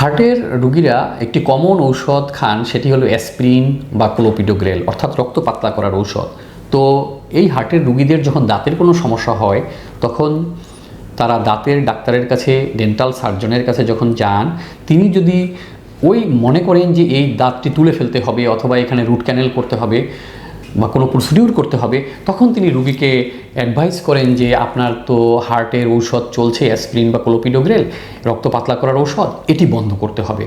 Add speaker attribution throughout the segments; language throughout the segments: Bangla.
Speaker 1: হার্টের রুগীরা একটি কমন ঔষধ খান, সেটি হলো অ্যাসপ্রিন বা ক্লোপিডোগ্রেল অর্থাৎ রক্ত পাতলা করার ঔষধ। তো এই হার্টের রুগীদের যখন দাঁতের কোনো সমস্যা হয়, তখন তারা দাঁতের ডাক্তারের কাছে ডেন্টাল সার্জনের কাছে যখন যান, তিনি যদি ওই মনে করেন যে এই দাঁতটি তুলে ফেলতে হবে অথবা এখানে রুট ক্যানেল করতে হবে বা কোনো প্রসিডিউর করতে হবে, তখন তিনি রুগীকে অ্যাডভাইস করেন যে আপনার তো হার্টের ঔষধ চলছে অ্যাসপ্রিন বা ক্লোপিডোগ্রেল রক্ত পাতলা করার ঔষধ, এটি বন্ধ করতে হবে।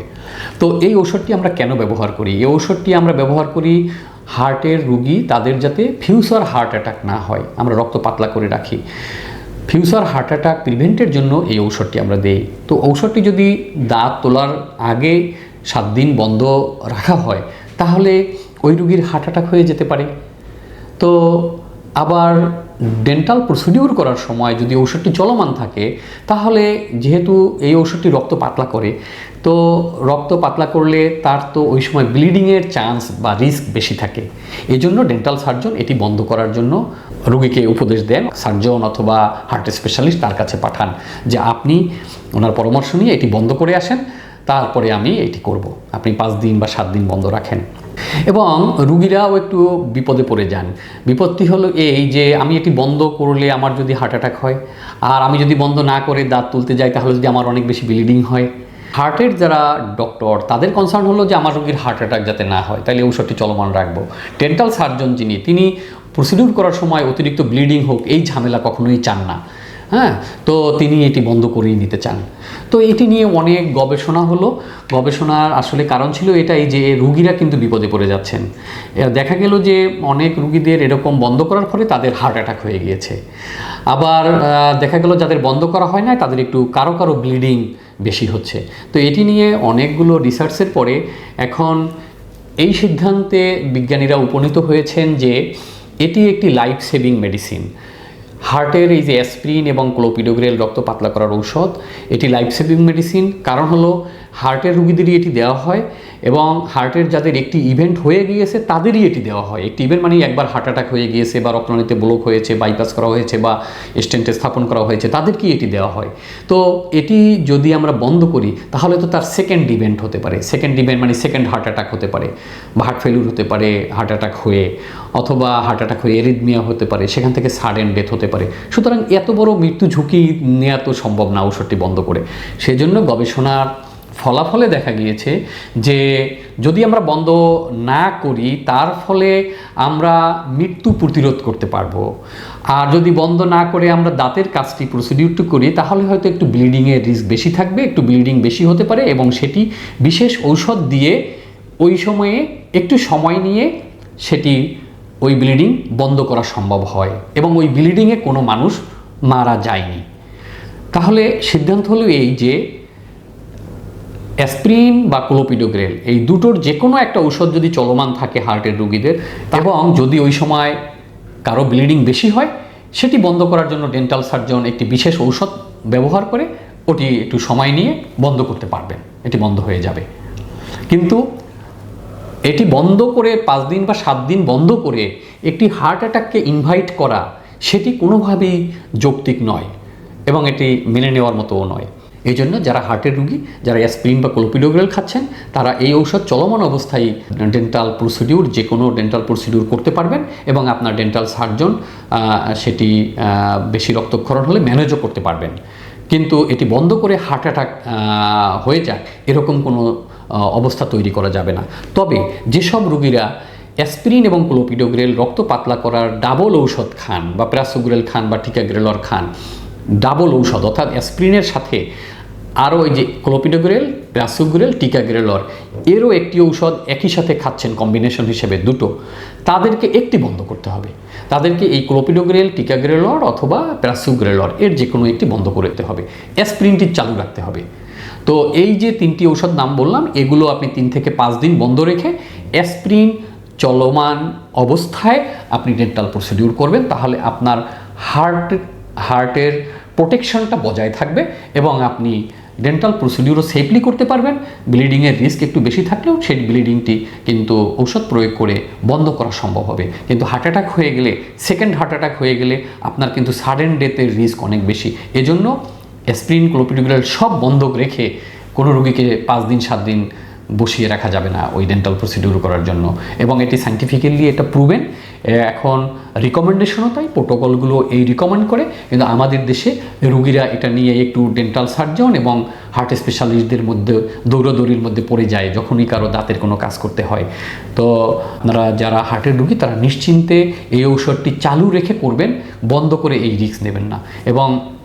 Speaker 1: তো এই ঔষধটি আমরা কেন ব্যবহার করি? এই ঔষধটি আমরা ব্যবহার করি হার্টের রুগী তাদের যাতে ফিউচার হার্ট অ্যাটাক না হয়, আমরা রক্ত পাতলা করে রাখি। ফিউচার হার্ট অ্যাটাক প্রিভেন্টের জন্য এই ঔষধটি আমরা দেই। তো ঔষধটি যদি দাঁত তোলার আগে সাত দিন বন্ধ রাখা হয়, তাহলে ওই রুগীর হার্ট অ্যাটাক হয়ে যেতে পারে। তো আবার ডেন্টাল প্রসিডিউর করার সময় যদি ঔষধটি চলমান থাকে, তাহলে যেহেতু এই ঔষধটি রক্ত পাতলা করে, তো রক্ত পাতলা করলে তার তো ওই সময় ব্লিডিংয়ের চান্স বা রিস্ক বেশি থাকে। এই জন্য ডেন্টাল সার্জন এটি বন্ধ করার জন্য রোগীকে উপদেশ দেন সার্জন অথবা হার্ট স্পেশালিস্ট তার কাছে পাঠান যে আপনি ওনার পরামর্শ নিয়ে এটি বন্ধ করে আসেন, তারপরে আমি এটি করব। আপনি পাঁচ দিন বা সাত দিন বন্ধ রাখেন। এবং রুগীরাও একটু বিপদে পড়ে যান। বিপত্তি হলো এই যে আমি এটি বন্ধ করলে আমার যদি হার্ট অ্যাটাক হয়, আর আমি যদি বন্ধ না করে দাঁত তুলতে যাই, তাহলে যদি আমার অনেক বেশি ব্লিডিং হয়। হার্টের যারা ডক্টর তাদের কনসার্ন হলো যে আমার রোগীর হার্ট অ্যাটাক যাতে না হয়। তাহলে ঔষধটি চলমান রাখব। ডেন্টাল সার্জন যিনি, তিনি প্রসিডিউর করার সময় অতিরিক্ত ব্লিডিং হোক, এই ঝামেলা কখনোই চান না। হ্যাঁ তো তিনি এটি বন্ধ করিয়ে নিতে চান। তো এটি নিয়ে অনেক গবেষণা হলো। গবেষণার আসলে কারণ ছিল এটাই যে রুগীরা কিন্তু বিপদে পড়ে যাচ্ছেন। দেখা গেল যে অনেক রুগীদের এরকম বন্ধ করার ফলে তাদের হার্ট অ্যাটাক হয়ে গিয়েছে। আবার দেখা গেল যাদের বন্ধ করা হয় না, তাদের একটু কারও কারও ব্লিডিং বেশি হচ্ছে। তো এটি নিয়ে অনেকগুলো রিসার্চের পরে এখন এই সিদ্ধান্তে বিজ্ঞানীরা উপনীত হয়েছেন যে এটি একটি লাইফ সেভিং মেডিসিন হার্টের এই যে অ্যাসপ্রিন এবং ক্লোপিডোগ্রেল রক্ত পাতলা করার ঔষধ, এটি লাইফ সেভিং মেডিসিন কারণ হলো, হার্টের রুগীদেরই এটি দেওয়া হয় এবং হার্টের যাদের একটি ইভেন্ট হয়ে গিয়েছে, তাদেরই এটি দেওয়া হয়। একটি ইভেন্ট মানে একবার হার্ট অ্যাটাক হয়ে গিয়েছে বা রক্তনালীতে ব্লক হয়েছে বাইপাস করা হয়েছে বা স্টেন্টে স্থাপন করা হয়েছে, তাদেরকেই এটি দেওয়া হয়। তো এটি যদি আমরা বন্ধ করি, তাহলে তো তার সেকেন্ড ইভেন্ট হতে পারে। সেকেন্ড ইভেন্ট মানে সেকেন্ড হার্ট অ্যাটাক হতে পারে। বা হার্ট ফেলিউর হতে পারে হার্ট অ্যাটাক হয়ে, অথবা হার্ট অ্যাটাক হয়ে এরিদমিয়া হতে পারে, সেখান থেকে সাডেন ডেথ হতে পারে। সুতরাং এত বড় মৃত্যু ঝুঁকি নেওয়া তো সম্ভব না ঔষধটি বন্ধ করে। সেজন্য গবেষণার ফলাফলে দেখা গিয়েছে যে যদি আমরা বন্ধ না করি, তার ফলে আমরা মৃত্যু প্রতিরোধ করতে পারব। আর যদি বন্ধ না করে আমরা দাঁতের কাজটি প্রসিডিউরটি করি, তাহলে হয়তো একটু ব্লিডিংয়ের রিস্ক বেশি থাকবে, একটু ব্লিডিং বেশি হতে পারে এবং সেটি বিশেষ ঔষধ দিয়ে ওই সময়ে একটু সময় নিয়ে সেটি ওই ব্লিডিং বন্ধ করা সম্ভব হয় এবং ওই ব্লিডিংয়ে কোনো মানুষ মারা যায়নি। তাহলে সিদ্ধান্ত হলো এই যে অ্যাসপ্রিন বা ক্লোপিডোগ্রেল এই দুটোর যে কোনো একটা ঔষধ যদি চলমান থাকে হার্টের রুগীদের এবং যদি ওই সময় কারও ব্লিডিং বেশি হয়, সেটি বন্ধ করার জন্য ডেন্টাল সার্জন একটি বিশেষ ঔষধ ব্যবহার করে ওটি একটু সময় নিয়ে বন্ধ করতে পারবেন। এটি বন্ধ হয়ে যাবে। কিন্তু এটি বন্ধ করে পাঁচ দিন বা সাত দিন বন্ধ করে একটি হার্ট অ্যাটাককে ইনভাইট করা, সেটি কোনোভাবেই যৌক্তিক নয় এবং এটি মেনে নেওয়ার মতোও নয়। এই জন্য যারা হার্টের রুগী, যারা অ্যাসপ্রিন বা ক্লোপিডোগ্রেল খাচ্ছেন, তারা এই ঔষধ চলমান অবস্থায় ডেন্টাল প্রসিডিউর যে কোনো ডেন্টাল প্রসিডিউর করতে পারবেন এবং আপনার ডেন্টাল সার্জন সেটি বেশি রক্তক্ষরণ হলে ম্যানেজও করতে পারবেন। কিন্তু এটি বন্ধ করে হার্ট অ্যাটাক হয়ে যাক, এরকম কোনো অবস্থা তৈরি করা যাবে না। তবে যেসব রুগীরা অ্যাসপিরিন এবং ক্লোপিডোগ্রেল রক্ত পাতলা করার ডাবল ঔষধ খান বা প্রাসোগ্রেল খান বা টিকাগ্রেলর খান ডাবল ঔষধ অর্থাৎ অ্যাসপিরিনের সাথে আরও ওই যে ক্লোপিডোগ্রেল প্রাসোগ্রেল টিকাগ্রেলর এরও একটি ঔষধ একই সাথে খাচ্ছেন কম্বিনেশন হিসেবে দুটো। তাদেরকে একটি বন্ধ করতে হবে। তাদেরকে এই ক্লোপিডোগ্রেল টিকাগ্রেলর অথবা প্রাসোগ্রেলর এর যে কোনো একটি বন্ধ করতে হবে। অ্যাসপিরিনটি চালু রাখতে হবে। তো এই যে তিনটি ঔষধ নাম বললাম, এগুলো আপনি তিন থেকে পাঁচ দিন বন্ধ রেখে অ্যাসপ্রিন চলমান অবস্থায় আপনি ডেন্টাল প্রসিডিউর করবেন, তাহলে আপনার হার্ট হার্টের প্রোটেকশনটা বজায় থাকবে এবং আপনি ডেন্টাল প্রসিডিউরও সেফলি করতে পারবেন। ব্লিডিংয়ের রিস্ক একটু বেশি থাকলেও সেই ব্লিডিংটি কিন্তু ঔষধ প্রয়োগ করে বন্ধ করা সম্ভব হবে। কিন্তু হার্ট অ্যাটাক হয়ে গেলে সেকেন্ড হার্ট অ্যাটাক হয়ে গেলে আপনার কিন্তু সাডেন ডেথের রিস্ক অনেক বেশি। এজন্য অ্যাসপ্রিন ক্লোপিডোগ্রাল সব বন্ধক রেখে কোনো রুগীকে পাঁচ দিন, সাত দিন বসিয়ে রাখা যাবে না ওই ডেন্টাল প্রসিডিউর করার জন্য। এবং এটি সাইন্টিফিক্যালি এটা প্রুভেন এখন রিকমেন্ডেশনও তাই প্রোটোকলগুলো এই রিকমেন্ড করে। কিন্তু আমাদের দেশে রুগীরা এটা নিয়ে একটু ডেন্টাল সার্জন এবং হার্ট স্পেশালিস্টদের মধ্যে, দৌড়াদৌড়ির মধ্যে পড়ে যায়, যখনই কারও দাঁতের কোনো কাজ করতে হয়। তো আপনারা যারা হার্টের রুগী, তারা নিশ্চিন্তে এই ঔষধটি চালু রেখে করবেন, বন্ধ করে এই রিস্ক নেবেন না। এবং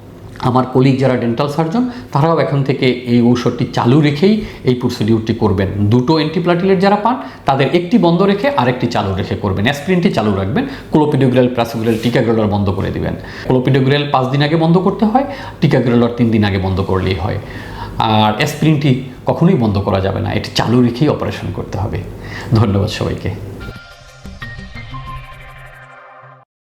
Speaker 1: আমার কলিগ যারা ডেন্টাল সার্জন তারাও এখন থেকে এই ঔষধটি চালু রেখেই এই প্রসিডিউরটি করবেন। দুটো অ্যান্টিপ্লাটিলেট যারা পান, তাদের একটি বন্ধ রেখে আরেকটি চালু রেখে করবেন। অ্যাসপ্রিনটি চালু রাখবেন ক্লোপিডোগ্রেল প্রাসোগ্রেল টিকাগ্রেলর বন্ধ করে দিবেন। ক্লোপিডোগ্রেল পাঁচ দিন আগে বন্ধ করতে হয় টিকাগ্রেলর তিন দিন আগে বন্ধ করলেই হয়। আর অ্যাসপ্রিনটি কখনোই বন্ধ করা যাবে না, এটি চালু রেখেই অপারেশন করতে হবে। ধন্যবাদ সবাইকে।